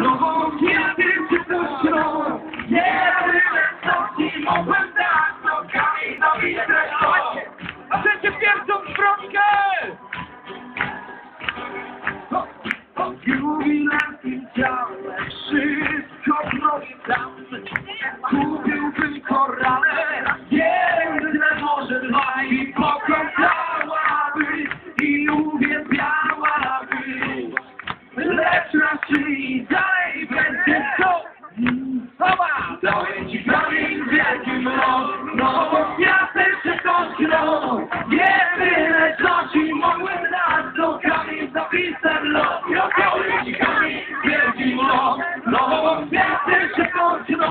nową kwiaty przypuszczą. Jedyne co ci mogłem dać, to kamień na witrę. Chcecie pierwszą zwrotkę! Jubilanckim ciałem wszystko sam Kupiłbym korale Piękne może dwa i pokochałabyś I uwielbiałabyś Raczej dalej będzie to. Chowa! Daję ci kamień wielkim los Nową miastem przekąsną Jedyne co ci mogłem dać To kamień z napisem los Ja daję ci kamień wielkim los Nową miastem przekąsną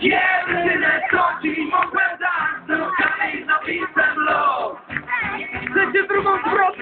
Jedyne co ci mogłem dać. To kamień z napisem los Chcecie drugą zwrotkę!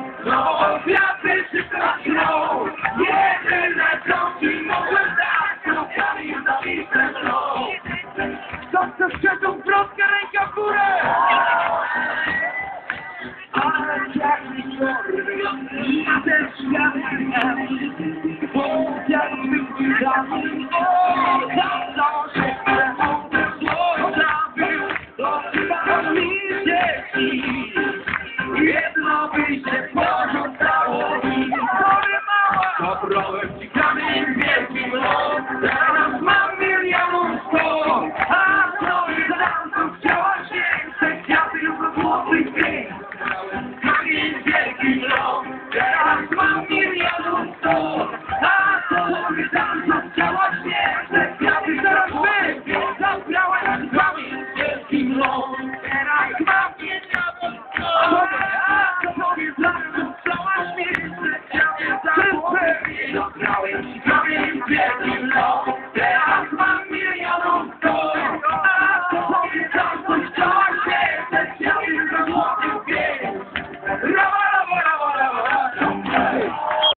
zawsze wszedł wrotkę ręka w górę! Ale jak mi na ten świat bo oh, mi da, o,